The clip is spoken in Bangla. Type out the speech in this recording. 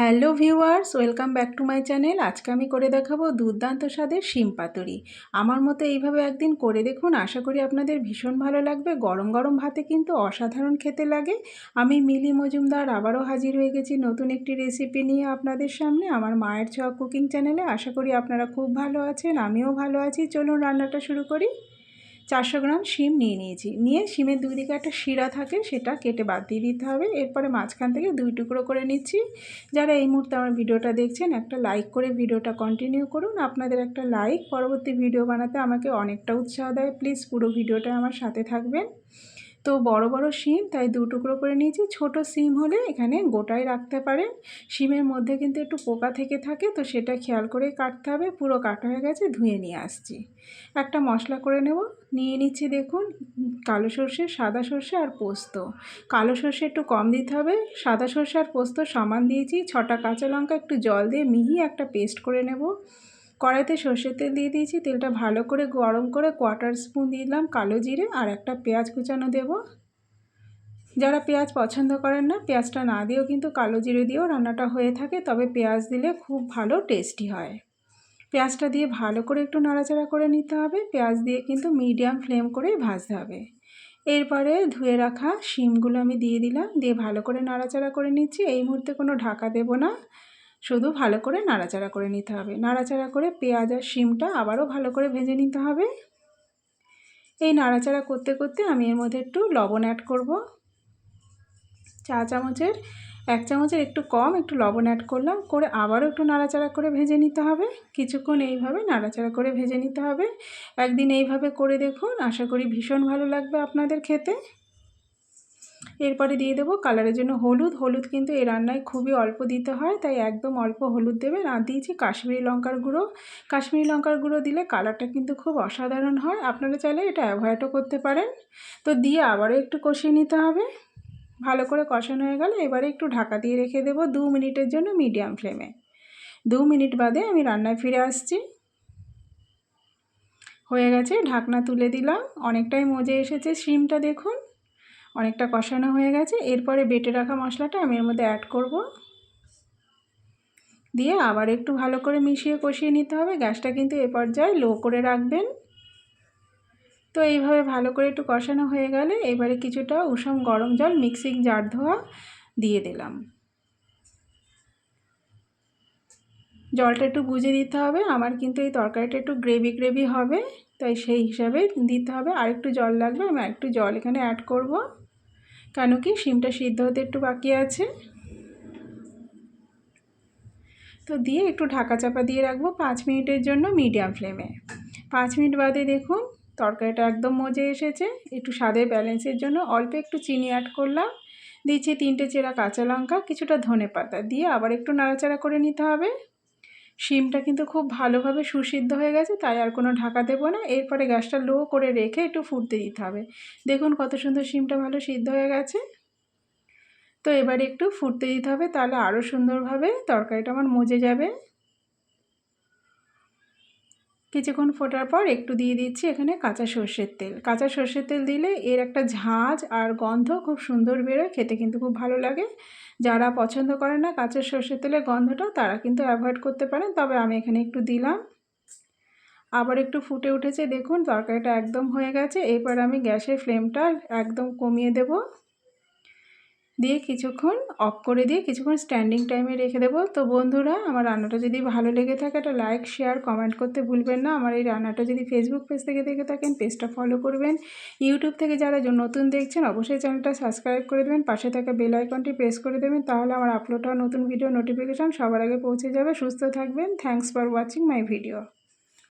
Hello viewers, welcome back to my channel. আজকে আমি করে দেখাবো দুর্দান্ত স্বাদের শিম পাতুরি। আমার মতো এইভাবে একদিন করে দেখুন, আশা করি আপনাদের ভীষণ ভালো লাগবে। গরম গরম ভাতে কিন্তু অসাধারণ খেতে লাগে। আমি মিলি মজুমদার আবারও হাজির হয়ে গেছি নতুন একটি রেসিপি নিয়ে আপনাদের সামনে আমার মায়ের ছোঁয়া কুকিং চ্যানেলে। আশা করি আপনারা খুব ভালো আছেন, আমিও ভালো আছি। চলুন রান্নাটা শুরু করি। চারশো গ্রাম শিম নিয়ে নিয়েছি। নিয়ে শিমের দুই দিকে একটা শিরা থাকে, সেটা কেটে বাদ দিয়ে দিতে হবে। এরপরে মাঝখান থেকে দুই টুকরো করে নিচ্ছি। যারা এই মুহূর্তে আমার ভিডিওটা দেখছেন, একটা লাইক করে ভিডিওটা কন্টিনিউ করুন। আপনাদের একটা লাইক, পরবর্তী ভিডিও বানাতে আমাকে অনেকটা উৎসাহ দেয়। প্লিজ পুরো ভিডিওটা আমার সাথে থাকবেন। তো বড় বড় শিম তাই দু টুকরো করে নিয়েছি। ছোট সিম হলে এখানে গোটাই রাখতে পারেন। শিমের মধ্যে কিন্তু একটু পোকা থেকে থাকে, তো সেটা খেয়াল করে কাটতে হবে। পুরো কাটা হয়ে গেছে, ধুয়ে নিয়ে আসছি। একটা মশলা করে নেব। নিয়ে নিচ্ছি দেখুন, কালো সর্ষে, সাদা সর্ষে আর পোস্ত। কালো সর্ষে একটু কম দিতে হবে। সাদা সর্ষে আর পোস্ত সমান দিয়েছি। ছটা কাঁচা লঙ্কা একটু জল দিয়ে মিহি একটা পেস্ট করে নেব। কড়াইতে সর্ষের তেল দিয়ে দিয়েছি। তেলটা ভালো করে গরম করে কোয়ার্টার স্পুন দিলাম কালো জিরে আর একটা পেঁয়াজ কুচানো দেব। যারা পেঁয়াজ পছন্দ করেন না, পেঁয়াজটা না দিয়েও কিন্তু কালো জিরে দিয়েও রান্নাটা হয়ে থাকে, তবে পেঁয়াজ দিলে খুব ভালো টেস্টি হয়। পেঁয়াজটা দিয়ে ভালো করে একটু নাড়াচাড়া করে নিতে হবে। পেঁয়াজ দিয়ে কিন্তু মিডিয়াম ফ্লেম করেই ভাজতে হবে। এরপরে ধুয়ে রাখা শিমগুলো আমি দিয়ে দিলাম। দিয়ে ভালো করে নাড়াচাড়া করে নিচ্ছি। এই মুহূর্তে কোনো ঢাকা দেব না। শুধু ভালো করে নাড়াচাড়া করে নিতে হবে। নাড়াচাড়া করে পেঁয়াজ আর শিমটা আবারও ভালো করে ভেজে নিতে হবে। এই নাড়াচাড়া করতে করতে আমি এর মধ্যে একটু লবণ অ্যাড করব। চা চামচের, এক চামচের একটু কম একটু লবণ অ্যাড করলাম, করে আবারও একটু নাড়াচাড়া করে ভেজে নিতে হবে। কিছুক্ষণ এইভাবে নাড়াচাড়া করে ভেজে নিতে হবে। একদিন এইভাবে করে দেখুন। আশা করি ভীষণ ভালো লাগবে আপনাদের খেতে। এরপরে দিয়ে দেবো কালারের জন্য হলুদ। হলুদ কিন্তু এই রান্নায় খুবই অল্প দিতে হয়, তাই একদম অল্প হলুদ দেবেন। আর দিয়েছি কাশ্মীরি লঙ্কার গুঁড়ো। কাশ্মীরি লঙ্কার গুঁড়ো দিলে কালারটা কিন্তু খুব অসাধারণ হয়। আপনারা চাইলে এটা অ্যাভয়েডও করতে পারেন। তো দিয়ে আবারও একটু কষিয়ে নিতে হবে। ভালো করে কষানো হয়ে গেলে এবারে একটু ঢাকা দিয়ে রেখে দেবো দু মিনিটের জন্য মিডিয়াম ফ্লেমে। দু মিনিট বাদে আমি রান্নায় ফিরে আসছি। হয়ে গেছে, ঢাকনা তুলে দিলাম। অনেকটাই মজে এসেছে। শিমটা দেখুন। অনেকটা কষানো হয়ে গেছে। এরপরে বেটে রাখা মশলাটা আমি এর মধ্যে অ্যাড করব। দিয়ে আবার একটু ভালো করে মিশিয়ে কষিয়ে নিতে হবে। গ্যাসটা কিন্তু এ পর্যায়ে লো করে রাখবেন। তো এইভাবে ভালো করে একটু কষানো হয়ে গেলে এবারে কিছুটা উষম গরম জল মিক্সিং জার ধোয়া দিয়ে দিলাম। জলটা একটু বুঝে দিতে হবে। আমার কিন্তু এই তরকারিটা একটু গ্রেভি গ্রেভি হবে। তাই সেই হিসাবে দিতে হবে। আর একটু জল লাগবে, আমি একটু জল এখানে অ্যাড করব। কেন কি শিমটা সিদ্ধ হতে একটু বাকি আছে। তো দিয়ে একটু ঢাকা চাপা দিয়ে রাখব পাঁচ মিনিটের জন্য মিডিয়াম ফ্লেমে। পাঁচ মিনিট বাদে দেখুন তরকারিটা একদম মজে এসেছে। একটু স্বাদের ব্যালেন্সের জন্য অল্প একটু চিনি অ্যাড করলাম। দিচ্ছি তিনটে চেরা কাঁচা লঙ্কা, কিছুটা ধনে পাতা। দিয়ে আবার একটু নাড়াচাড়া করে নিতে হবে। শিমটা কিন্তু খুব ভালোভাবে সুসিদ্ধ হয়ে গেছে, তাই আর কোনো ঢাকা দেবো না। এরপরে গ্যাসটা লো করে রেখে একটু ফুটতে দিতে হবে। দেখুন কত সুন্দর শিমটা ভালো সিদ্ধ হয়ে গেছে। তো এবারে একটু ফুটতে দিতে হবে, তাহলে আরও সুন্দরভাবে তরকারিটা আমার মজে যাবে। কিছুক্ষণ ফোটার পর একটু দিয়ে দিচ্ছি এখানে কাঁচা সর্ষের তেল। কাঁচা সর্ষের তেল দিলে এর একটা ঝাঁজ আর গন্ধ খুব সুন্দর বেরোয়, খেতে কিন্তু খুব ভালো লাগে। যারা পছন্দ করে না কাঁচা সর্ষের তেলের গন্ধটা, তারা কিন্তু অ্যাভয়েড করতে পারেন। তবে আমি এখানে একটু দিলাম। আবার একটু ফুটে উঠেছে, দেখুন, তরকারিটা একদম হয়ে গেছে। এরপর আমি গ্যাসের ফ্লেমটা একদম কমিয়ে দেবো। দিয়ে কিছুক্ষণ অফ করে দিয়ে কিছুক্ষণ স্ট্যান্ডিং টাইমে রেখে দেবো। তো বন্ধুরা, আমার রান্নাটা যদি ভালো লেগে থাকে, একটা লাইক শেয়ার কমেন্ট করতে ভুলবেন না। আমার এই রান্নাটা যদি ফেসবুক পেজ থেকে দেখে থাকেন পেজটা ফলো করবেন। ইউটিউব থেকে যারা নতুন দেখছেন, অবশ্যই চ্যানেলটা সাবস্ক্রাইব করে দেবেন। পাশে থাকা বেল আইকনটি প্রেস করে দেবেন। তাহলে আমার আপলোড হওয়া নতুন ভিডিও নোটিফিকেশান সবার আগে পৌঁছে যাবে। সুস্থ থাকবেন। Thanks for watching my video